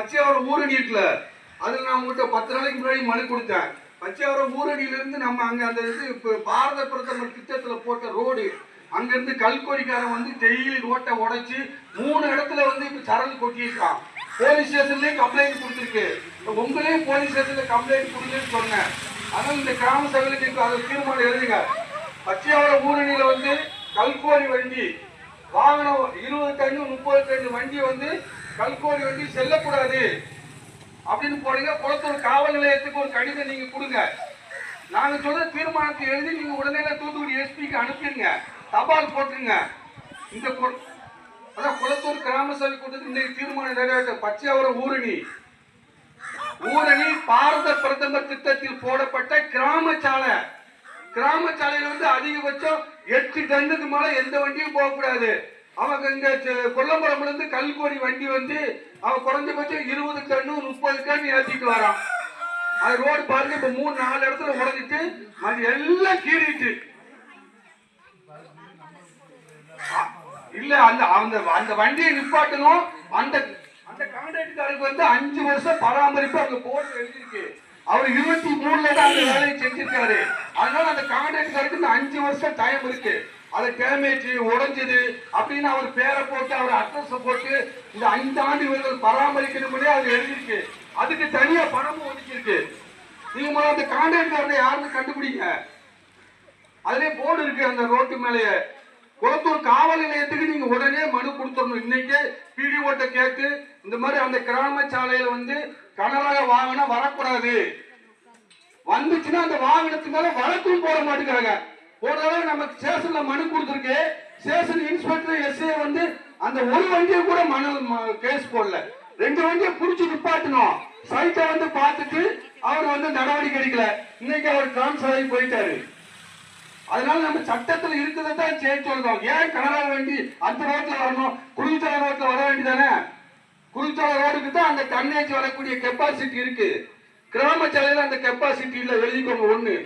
பச்சையாவரம் ஊரணி இருக்குல்ல அதில் நான் உங்கள்கிட்ட பத்து நாளைக்கு முன்னாடி மனு கொடுத்தேன். பச்சையாவரம் ஊரடியிலிருந்து நம்ம அங்கே அந்த இது இப்போ பாரத பிரதமர் திட்டத்தில் போட்ட ரோடு அங்கேருந்து கல்கோரிக்காரன் வந்து டெய்லி ரோட்டை உடைச்சு மூணு இடத்துல வந்து இப்போ சரல் கொட்டியிருக்கான். போலீஸ் ஸ்டேஷன்லேயும் கம்ப்ளைண்ட் கொடுத்துருக்கு. இப்போ போலீஸ் ஸ்டேஷனில் கம்ப்ளைண்ட் கொடுங்கன்னு சொன்னேன். அதனால் இந்த கிராம சபையிலுக்கு அதை தீர்மானம் எழுதுங்க. பச்சையாவரம் ஊரணியில் வந்து கல்கோரி வண்டி வாகனம் இருபது டன்னு முப்பது டன்னு வண்டி வந்து கல்கோரி வண்டி செல்லக்கூடாது. அப்படின்னு போடுங்க குளத்தூர் காவல் நிலையத்துக்கு ஒரு கடிதம் நீங்க கொடுங்க. நாங்க சொல்ற தீர்மானத்தை எழுதி நீங்க உடனே தூத்துக்குடி எஸ்பிக்கு அனுப்பிடுங்க. தபால் போட்டுருங்க. இந்த அதான் குளத்தூர் கிராம சபை கூட்டத்தில் இந்த தீர்மானம் நிறைவேற்ற பச்சையாவரம் ஊரணி. ஊரணி பாரத பிரதமர் திட்டத்தில் போடப்பட்ட கிராம சாலை. கிராம சாலையில வந்து அதிகபட்சம் எட்டு டன்னுக்கு மேல எந்த வண்டியும் போகக்கூடாது. அவங்க இங்க செ- இருந்து கல்கோரி வண்டி வந்து அவன் குறைஞ்சபட்சம் இருபது கண்ணு முப்பது டன் ஏற்றிட்டு வரான். அது ரோடு பாருங்க இப்ப மூணு நாலு இடத்துல உடஞ்சிட்டு அது எல்லாம் கீறிட்டு. இல்ல அந்த அந்த அந்த வண்டியை நிப்பாட்டணும். அந்த அந்த கான்ட்ராக்டருக்கு வந்து அஞ்சு வருஷம் பராமரிப்பு அங்க போர்டு எழுதியிருக்கு. அவர் இருபத்தி மூணுல தான் அந்த வேலையை செஞ்சிருக்காரு. அதனால அந்த கான்ட்ராக்டருக்கு இந்த அஞ்சு வருஷம் டைம் இருக்கு. அது டேமேஜ் உடைஞ்சது அப்படின்னு அவர் பேரை போட்டு அவர் அட்ரஸ் போட்டு இந்த ஐந்து ஆண்டு இவர்கள் பராமரிக்கணும்னே அது எழுதியிருக்கு. அதுக்கு தனியா பணமும் ஒதுக்கியிருக்கு. நீங்க முதல்ல அந்த கான்ட்ராக்டர் யாருன்னு கண்டுபிடிங்க. அதுலயே போர்டு இருக்கு அந்த ரோட்டு மேலேயே. குளத்தூர் காவல் நிலையத்துக்கு நீங்க உடனே மனு கொடுத்துடணும். இன்னைக்கே பிடிஓட்ட கேட்டு இந்த மாதிரி அந்த கிராம சாலையில வந்து கனரக வாகனம் வரக்கூடாது. வந்துச்சுன்னா அந்த வாகனத்து மேல வழக்கும் போட மாட்டேங்கிறாங்க ஒரு நமக்கு ஸ்டேஷன்ல மனு கொடுத்துருக்கு. ஸ்டேஷன் இன்ஸ்பெக்டர் எஸ்ஏ வந்து அந்த ஒரு வண்டியை கூட மனு கேஸ் போடல. ரெண்டு வண்டியை புடிச்சு நிப்பாட்டணும். சைட்டை வந்து பார்த்துட்டு அவர் வந்து நடவடிக்கை எடுக்கல. இன்னைக்கு அவர் டிரான்ஸ்ஃபர் ஆகி போயிட்டாரு. அதனால நம்ம சட்டத்தில் இருக்கிறத தான் சேர்த்து சொல்றோம் ஏன் கனரா வண்டி அந்த ரோட்ல வரணும்? குருவித்தலை ரோட்ல வர வேண்டியதானே? குருவித்தலை ரோடுக்கு தான் அந்த டன்னேஜ் வரக்கூடிய கெப்பாசிட்டி இருக்கு. கிராம சாலையில அந்த கெப்பாசிட்டி இல்லை. எழுதிக்கோங்க ஒண்ணு.